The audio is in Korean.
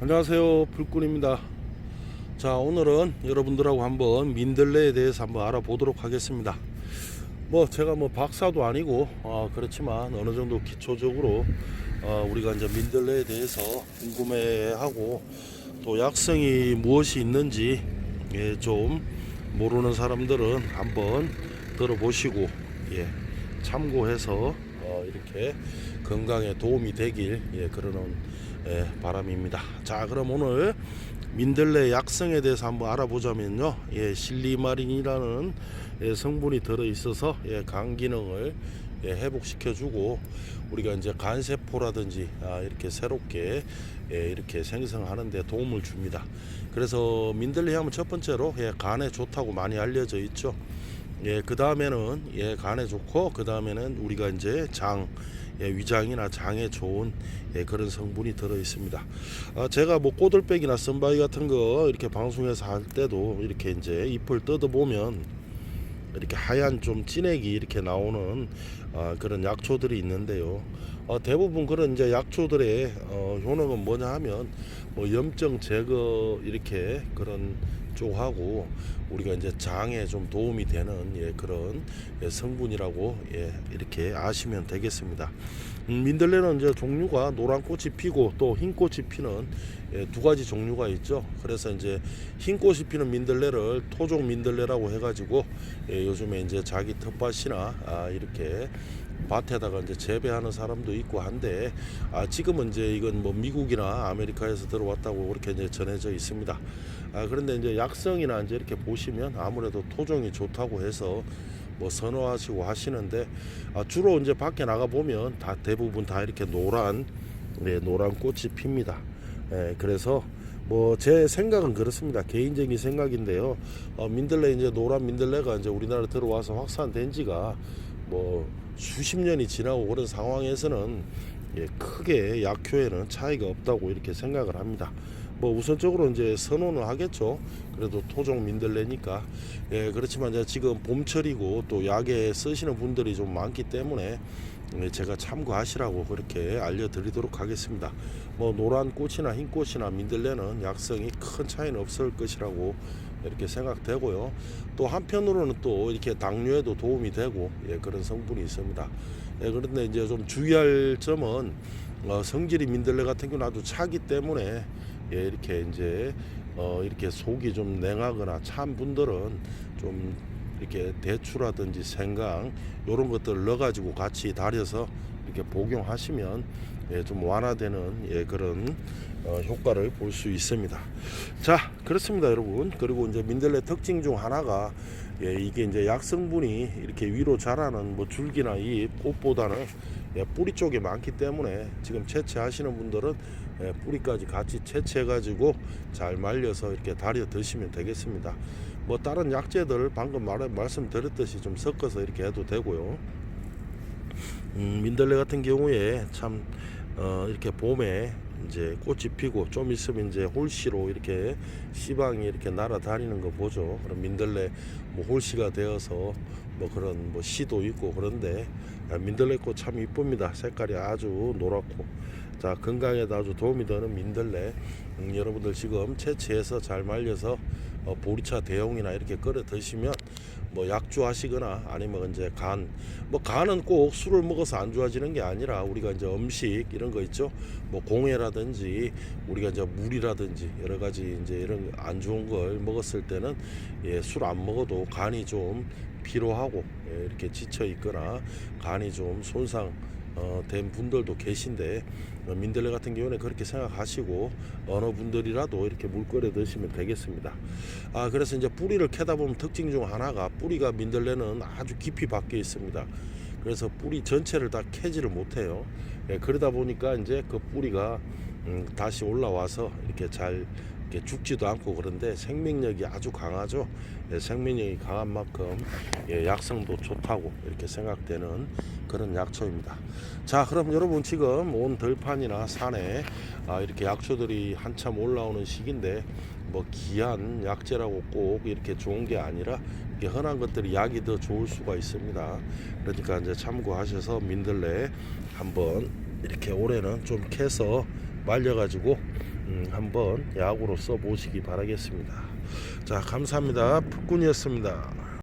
안녕하세요. 불꾼입니다. 자 오늘은 여러분들하고 한번 민들레에 대해서 한번 알아보도록 하겠습니다. 뭐 제가 뭐 박사도 아니고 어, 그렇지만 어느 정도 기초적으로 어, 우리가 이제 민들레에 대해서 궁금해하고 또 약성이 무엇이 있는지 예, 좀 모르는 사람들은 한번 들어보시고 예, 참고해서 어, 이렇게 건강에 도움이 되길 예, 그러는 예, 바람입니다. 자, 그럼 오늘 민들레 약성에 대해서 한번 알아보자면요. 예, 실리마린이라는 예, 성분이 들어 있어서 예, 간 기능을 예, 회복시켜주고 우리가 이제 간 세포라든지 아, 이렇게 새롭게 예, 이렇게 생성하는데 도움을 줍니다. 그래서 민들레 하면 첫 번째로 예, 간에 좋다고 많이 알려져 있죠. 예, 그 다음에는 예, 간에 좋고 그 다음에는 우리가 이제 장 예, 위장이나 장에 좋은 예, 그런 성분이 들어 있습니다. 아, 제가 뭐 꼬들빼기나 선바이 같은 거 이렇게 방송에서 할 때도 이렇게 이제 잎을 뜯어 보면 이렇게 하얀 좀 진액이 이렇게 나오는 아, 그런 약초들이 있는데요. 어, 대부분 그런 이제 약초들의 어, 효능은 뭐냐 하면 뭐 염증 제거 이렇게 그런 쪽하고 우리가 이제 장에 좀 도움이 되는 예, 그런 예, 성분이라고 예, 이렇게 아시면 되겠습니다. 음, 민들레는 이제 종류가 노란 꽃이 피고 또 흰 꽃이 피는 예, 두 가지 종류가 있죠. 그래서 이제 흰 꽃이 피는 민들레를 토종 민들레라고 해가지고 예, 요즘에 이제 자기 텃밭이나 아, 이렇게 밭에다가 이제 재배하는 사람도 있고 한데 아, 지금은 이제 이건 뭐 미국이나 아메리카에서 들어왔다고 그렇게 이제 전해져 있습니다. 아, 그런데 이제 약성이나 이제 이렇게 보시면 아무래도 토종이 좋다고 해서 뭐 선호하시고 하시는데 아, 주로 이제 밖에 나가 보면 다 대부분 다 이렇게 노란 네, 노란 꽃이 핍니다. 예, 그래서 뭐 제 생각은 그렇습니다. 개인적인 생각인데요. 어, 민들레 이제 노란 민들레가 이제 우리나라 들어와서 확산된 지가 뭐 수십 년이 지나고 그런 상황에서는 예, 크게 약효에는 차이가 없다고 이렇게 생각을 합니다. 뭐 우선적으로 이제 선호는 하겠죠. 그래도 토종 민들레니까. 예, 그렇지만 이제 지금 봄철이고 또 약에 쓰시는 분들이 좀 많기 때문에 예, 제가 참고하시라고 그렇게 알려드리도록 하겠습니다. 뭐 노란 꽃이나 흰 꽃이나 민들레는 약성이 큰 차이는 없을 것이라고 이렇게 생각되고요. 또 한편으로는 또 이렇게 당뇨에도 도움이 되고 예, 그런 성분이 있습니다. 예, 그런데 이제 좀 주의할 점은 어, 성질이 민들레 같은 경우는 아주 차기 때문에 예, 이렇게 이제 어, 이렇게 속이 좀 냉하거나 찬 분들은 좀 이렇게 대추라든지 생강 이런 것들을 넣어가지고 같이 달여서 이렇게 복용하시면 예, 좀 완화되는 예, 그런 어, 효과를 볼 수 있습니다. 자, 그렇습니다, 여러분. 그리고 이제 민들레 특징 중 하나가 예, 이게 이제 약성분이 이렇게 위로 자라는 뭐 줄기나 잎, 꽃보다는 예, 뿌리 쪽에 많기 때문에 지금 채취하시는 분들은 예, 뿌리까지 같이 채취해 가지고 잘 말려서 이렇게 달여 드시면 되겠습니다. 뭐 다른 약재들 방금 말, 말씀드렸듯이 좀 섞어서 이렇게 해도 되고요. 음, 민들레 같은 경우에 참 어, 이렇게 봄에 이제 꽃이 피고 좀 있으면 이제 홀씨로 이렇게 시방이 이렇게 날아다니는 거 보죠. 그럼 민들레 뭐 홀씨가 되어서 뭐 그런 뭐 씨도 있고 그런데 아, 민들레 꽃 참 이쁩니다. 색깔이 아주 노랗고 자 건강에도 아주 도움이 되는 민들레 음, 여러분들 지금 채취해서 잘 말려서 어, 보리차 대용이나 이렇게 끓여 드시면 뭐 약주 하시거나 아니면 이제 간, 뭐 간은 꼭 술을 먹어서 안 좋아지는 게 아니라 우리가 이제 음식 이런 거 있죠. 뭐 공해라든지 우리가 이제 물이라든지 여러 가지 이제 이런 안 좋은 걸 먹었을 때는 예, 술 안 먹어도 간이 좀 피로하고 예, 이렇게 지쳐 있거나 간이 좀 손상 어, 된 분들도 계신데 어, 민들레 같은 경우는 그렇게 생각하시고 어느 분들이라도 이렇게 물 끓여 드시면 되겠습니다. 아 그래서 이제 뿌리를 캐다 보면 특징 중 하나가 뿌리가 민들레는 아주 깊이 박혀 있습니다. 그래서 뿌리 전체를 다 캐지를 못해요. 예, 그러다 보니까 이제 그 뿌리가 음, 다시 올라와서 이렇게 잘 죽지도 않고 그런데 생명력이 아주 강하죠. 예, 생명력이 강한 만큼 예, 약성도 좋다고 이렇게 생각되는 그런 약초입니다. 자, 그럼 여러분 지금 온 들판이나 산에 아, 이렇게 약초들이 한참 올라오는 시기인데 뭐 귀한 약재라고 꼭 이렇게 좋은 게 아니라 이게 흔한 것들이 약이 더 좋을 수가 있습니다. 그러니까 이제 참고하셔서 민들레 한번 이렇게 올해는 좀 캐서 말려가지고 음, 한번 약으로 써보시기 바라겠습니다. 자 감사합니다. 푸꾼이었습니다.